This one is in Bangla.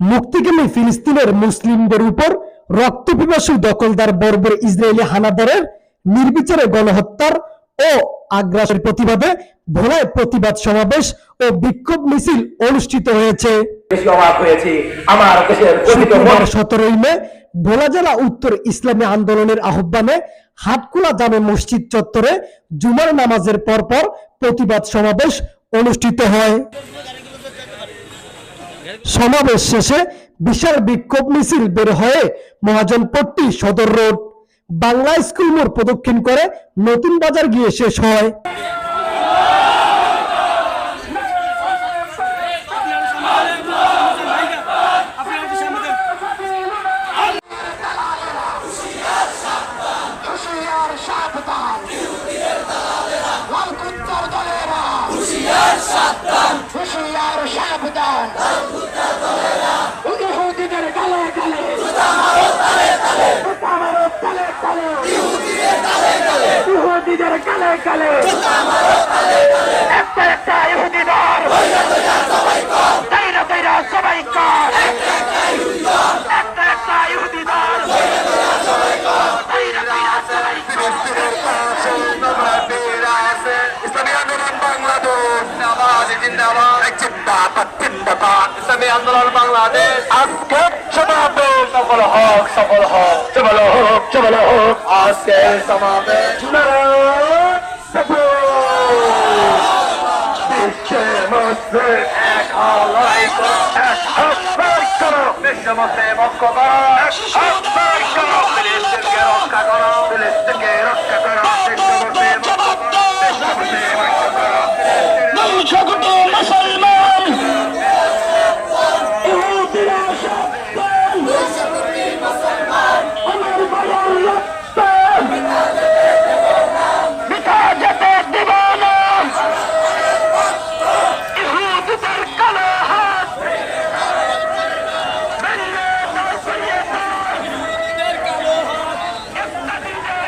মুক্তিকামী ফিলিস্তিনের মুসলিমদের উপর রক্তপিপাসু দখলদার বর্বর ইসরায়েলি হানাদারের নির্বিচারে গণহত্যার ও আগ্রাসের প্রতিবাদে ভোলায় প্রতিবাদ সমাবেশ ও বিক্ষোভ মিছিল অনুষ্ঠিত হয়েছে। সতেরোই মে ভোলা জেলা উত্তর ইসলামী আন্দোলনের আহ্বানে হাটকুলা জামে মসজিদ চত্বরে জুমার নামাজের পরপর প্রতিবাদ সমাবেশ অনুষ্ঠিত হয়। সমাবেশ শেষে বিশাল বিক্ষোভ মিছিল বের হয়ে মহাজনপট্টি সদর রোড, বাংলা স্কুল মোড় প্রদক্ষিণ করে নতুন বাজার গিয়ে শেষ হয়। সাবধান। ইহুদিদের একটা একটা ইহুদি সবাই কর। একটা একটা ইহুদি কর। ইসলামী আন্দোলন বাংলাদেশ। জিন্দাবাদ জিন্দাবাদ। জিন্দাবাদ ইসলামী আন্দোলন বাংলাদেশ। আজকে সমাবেশ। সফল হোক সফল হোক। সফল হোক সফল হোক। আজকে সমাবেশ। মধ্যে এক করো এক হলাই করো বিশ্ব মধ্যে